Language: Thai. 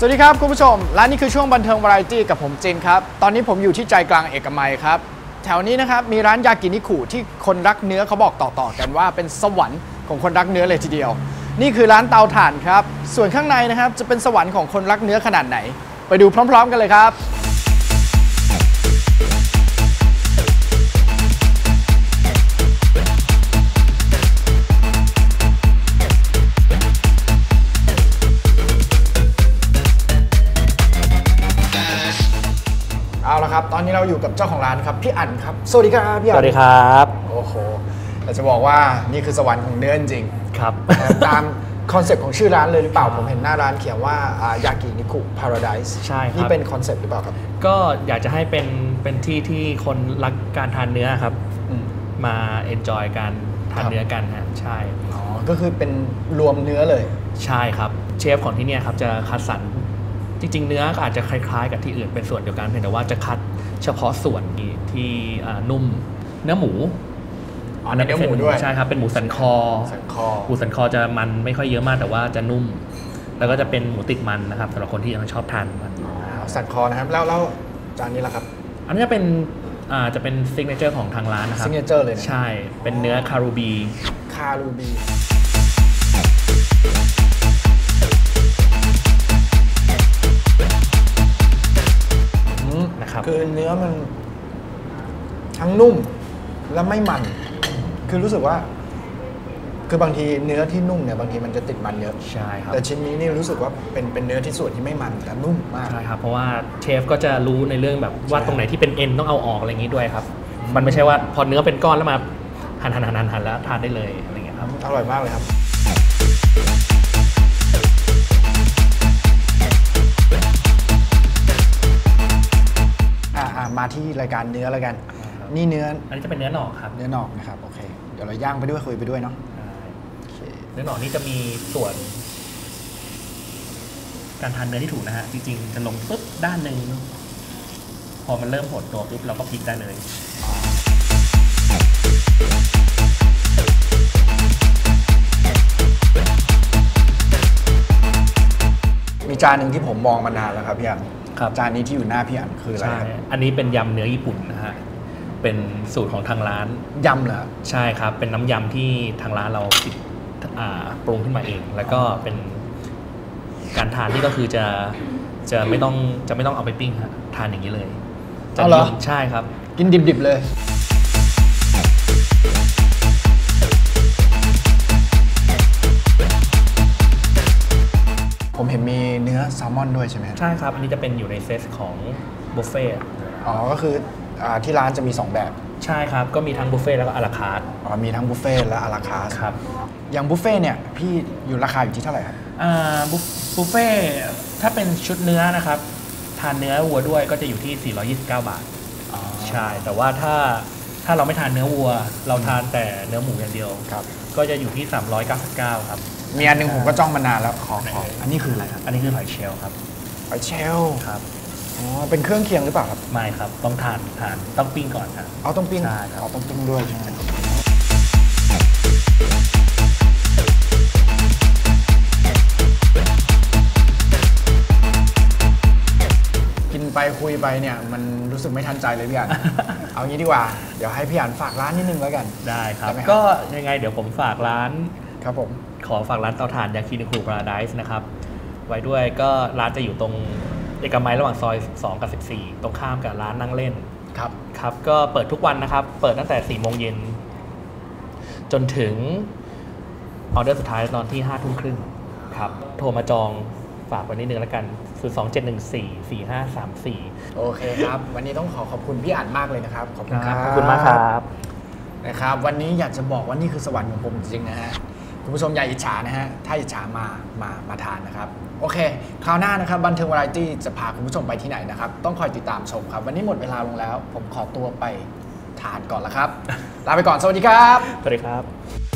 สวัสดีครับคุณผู้ชม และนี่คือช่วงบันเทิงวาไรตี้กับผมจินครับ ตอนนี้ผมอยู่ที่ใจกลางเอกมัยครับ แถวนี้นะครับ มีร้านยากินิคุที่คนรักเนื้อเขาบอกต่อๆกันว่าเป็นสวรรค์ของคนรักเนื้อเลยทีเดียว นี่คือร้านเตาถ่านครับ ส่วนข้างในนะครับจะเป็นสวรรค์ของคนรักเนื้อขนาดไหน ไปดูพร้อม ๆ กันเลยครับ ครับ ตอนนี้เราอยู่กับเจ้าของร้านครับ พี่อั๋นครับ สวัสดีครับพี่สอั๋นวัสดีครับโอ้โหเราจะบอกว่านี่คือสวรรค์ของเนื้อจริงครับ ๆตามคอนเซปต์ของชื่อร้านเลยหรือเปล่า ผมเห็นหน้าร้านเขียนว่า ยากินิคุพาราไดส์ใช่ครับ นี่เป็นคอนเซปต์หรือเปล่าครับก็อยากจะให้เป็นเป็นที่ที่คนรักการทานเนื้อครับ อืม มาเอนจอยการทานครับ เนื้อกันฮะใช่อ๋อ ก็คือเป็นรวมเนื้อเลย ใช่ครับ เชฟของที่เนี่ยครับจะคัดสรร จริง ๆ เนื้อก็อาจจะคล้าย ๆ กับที่อื่นเป็นส่วนเดียวกันเพียงแต่ว่าจะคัดเฉพาะส่วนที่ที่อ่านุ่มเนื้อหมูอ๋อเนื้อหมูด้วยใช่ครับเป็นหมูสันคอสันคอหมูสันคอจะมันไม่ค่อยเยอะมากแต่ว่าจะนุ่ม แล้วก็จะเป็นหมูติดมันนะครับสำหรับคนที่ยังชอบทานมันอ๋อสันคอนะครับแล้วแล้วจานนี้ล่ะครับ อันนี้จะเป็นอ่าจะเป็นซิกเนเจอร์ของทางร้านนะครับซิงเกิลเจอร์เลยนะใช่เป็นเนื้อคารูบีคารูบีนะครับ ทั้งนุ่มและไม่มัน คือรู้สึกว่า คือบางทีเนื้อที่นุ่มเนี่ยบางทีมันจะติดมันเยอะ ใช่ครับ แต่ชิ้นนี้นี่รู้สึกว่าเป็นเป็นเนื้อที่ส่วนที่ไม่มันแต่นุ่มมาก ใช่ครับ เพราะว่าเชฟก็จะรู้ในเรื่องแบบว่าใช่ตรงไหนที่เป็นเอ็นต้องเอาออกอะไรอย่างนี้ด้วยครับ มันไม่ใช่ว่าพอเนื้อเป็นก้อนแล้วมาหั่นหั่นหั่นหั่นหั่นแล้วทานได้เลยอะไรอย่างเงี้ยครับ อร่อยมากเลยครับอ่าอ่ามาที่รายการเนื้อแล้วกัน นี่เนื้อ อันนี้จะเป็นเนื้อหนอกครับ เนื้อหนอกนะครับ โอเค เดี๋ยวเราย่างไปด้วยคุยไปด้วยเนาะใช่โอเคเนื้อหนอกนี่จะมีส่วน การทานเนื้อที่ถูกนะฮะ จริงๆ จะลงปุ๊บด้านหนึ่ง พอมันเริ่มหดตัวปุ๊บเราก็พลิกได้เลยมีจานหนึ่งที่ผมมองมานานแล้วครับพี่อันครับจานนี้ที่อยู่หน้าพี่อันคืออะไรใช่ครับอันนี้เป็นยำเนื้อญี่ปุ่นนะฮะ เป็นสูตรของทางร้านยำเหรอใช่ครับ เป็นน้ำยำที่ทางร้านเราคิดอ่าปรุงขึ้นมาเอง แล้วก็เป็นการทานที่ก็คือจะจะไม่ต้องจะไม่ต้องเอาไปปิ้งฮะทานอย่างนี้เลยจะเอาเหรอนิยมใช่ครับ กินดิบๆเลยผมเห็นมีเนื้อแซลมอนด้วยใช่ไหมใช่ครับ อันนี้จะเป็นอยู่ในเซตของบุฟเฟ่ต์อ๋อ ก็คืออา ที่ร้านจะมี 2 แบบ ใช่ครับ ก็มีทั้งบุฟเฟ่ต์แล้วก็อาราคาร์ทอ๋อมีทั้งบุฟเฟ่ต์และอาราคาร์ทครับอย่างบุฟเฟ่ต์เนี่ยพี่อยู่ราคาอยู่ที่เท่าไหร่ครับอ่าบุฟบุฟเฟ่ต์ถ้าเป็นชุดเนื้อนะครับทานเนื้อวัวด้วยก็จะอยู่ที่ 429 บาทอ๋อใช่แต่ว่าถ้าถ้าเราไม่ทานเนื้อวัว เราทานแต่เนื้อหมูอย่างเดียวครับ ก็จะอยู่ที่ 399 ครับมีอันหนึงผมก็จ้องมานานแล้วขอขออันนี้คืออะไรครับอันนี้คือหอยเชลล์ครับหอยเชลล์ครับ อ๋อเป็นเครื่องเคียงหรือเปล่าครับไม่ครับต้องทานทานต้องปิ้งก่อนครับ เอาต้องปิ้งใช่ครับ เอาต้องปิ้งด้วยใช่ไหมกินไปคุยไปเนี่ยมันรู้สึกไม่ทันใจเลยพี่อัน เอางี้ดีกว่า เดี๋ยวให้พี่อันฝากร้านนิดนึงแล้วกัน ได้ครับ ได้ไหมครับ ก็ยังไงเดี๋ยวผมฝากร้าน ครับผม ขอฝากร้านเตาถ่านยากินิคุพาราไดส์นะครับ ไว้ด้วยก็ร้านจะอยู่ตรง เอกมัยระหว่างซอย2กับ 14 ตรงข้ามกับร้านนั่งเล่นครับครับ ก็เปิดทุกวันนะครับ เปิดตั้งแต่4โมงเย็นจนถึงออเดอร์สุดท้ายตอนที่5ทุ่มครึ่งครับ โทรมาจองฝากไว้นิดนึงแล้วกัน 0 2 7 1 4 4 5 3 4 โอเคครับ วันนี้ต้องขอขอบคุณพี่อันมากเลยนะครับ ขอบคุณครับ ขอบคุณมากครับ นะครับ วันนี้อยากจะบอกว่านี่คือสวรรค์ของผมจริงๆนะฮะ คุณผู้ชมอย่าอิจฉานะฮะ ถ้าอิจฉามา มา มาทานนะครับ โอเค คราวหน้านะครับ บันเทิงวาไรตี้จะพาคุณผู้ชมไปที่ไหนนะครับ ต้องคอยติดตามชมครับ วันนี้หมดเวลาลงแล้ว ผมขอตัวไปทานก่อนละครับ ลาไปก่อน สวัสดีครับ สวัสดีครับ